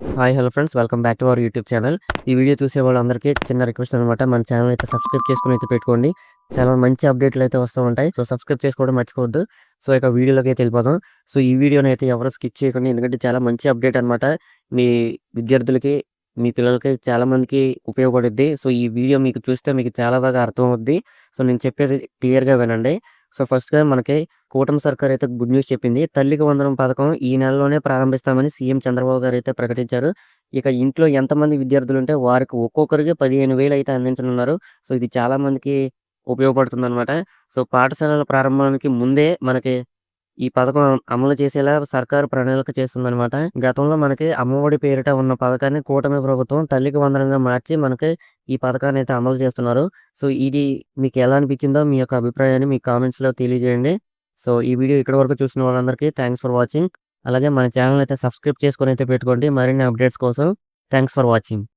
Hi hello friends welcome back to our YouTube channel ఈ video చూసే వాళ్ళందరికీ చిన్న రిక్వెస్ట్ అనమాట మన ఛానల్ అయితే సబ్స్క్రైబ్ చేసుకుని అయితే పెట్టుకోండి. చాలా మంచి అప్డేట్లు అయితే వస్తూ ఉంటాయి. సో సబ్స్క్రైబ్ చేసుకోవడం మర్చిపోవద్దు. సో ఇక వీడియోలోకి అయితే వెళ్ళిపోదాం. సో ఈ వీడియోని అయితే ఎవరు స్కిప్ చేయకండి. ఎందుకంటే చాలా మంచి అప్డేట్ అనమాట మీ విద్యార్థులకి మీ పిల్లలకి చాలా మందికి ఉపయోగపడుద్ది. సో ఈ వీడియో మీకు చూస్తే మీకు చాలా బాగా అర్థం అవుద్ది సో నేను చెప్పేది క్లియర్గా వినండి. సో ఫస్ట్గా మనకి కూటమి సర్కార్ అయితే గుడ్ న్యూస్ చెప్పింది. తల్లికి వందనం పథకం ఈ నెలలోనే ప్రారంభిస్తామని సీఎం చంద్రబాబు గారు అయితే ప్రకటించారు. ఇక ఇంట్లో ఎంతమంది విద్యార్థులు ఉంటే వారికి ఒక్కొక్కరికి పదిహేను వేలు అయితే అందించనున్నారు. సో ఇది చాలా మందికి ఉపయోగపడుతుంది అనమాట సో పాఠశాలల ప్రారంభానికి ముందే మనకి ఈ పథకం అమలు చేసేలా సర్కారు ప్రణాళిక చేస్తుందనమాట గతంలో మనకి అమ్మఒడి పేరిట ఉన్న పథకాన్ని కూటమి ప్రభుత్వం తల్లికి వందనంగా మార్చి మనకి ఈ పథకాన్ని అయితే అమలు చేస్తున్నారు. సో ఇది మీకు ఎలా అనిపించిందో మీ యొక్క అభిప్రాయాన్ని మీ కామెంట్స్లో తెలియజేయండి. సో ఈ వీడియో ఇక్కడ వరకు చూసిన వాళ్ళందరికీ థ్యాంక్స్ ఫర్ వాచింగ్. అలాగే మన ఛానల్ అయితే సబ్స్క్రైబ్ చేసుకొని అయితే పెట్టుకోండి. మరిన్ని అప్డేట్స్ కోసం థ్యాంక్స్ ఫర్ వాచింగ్.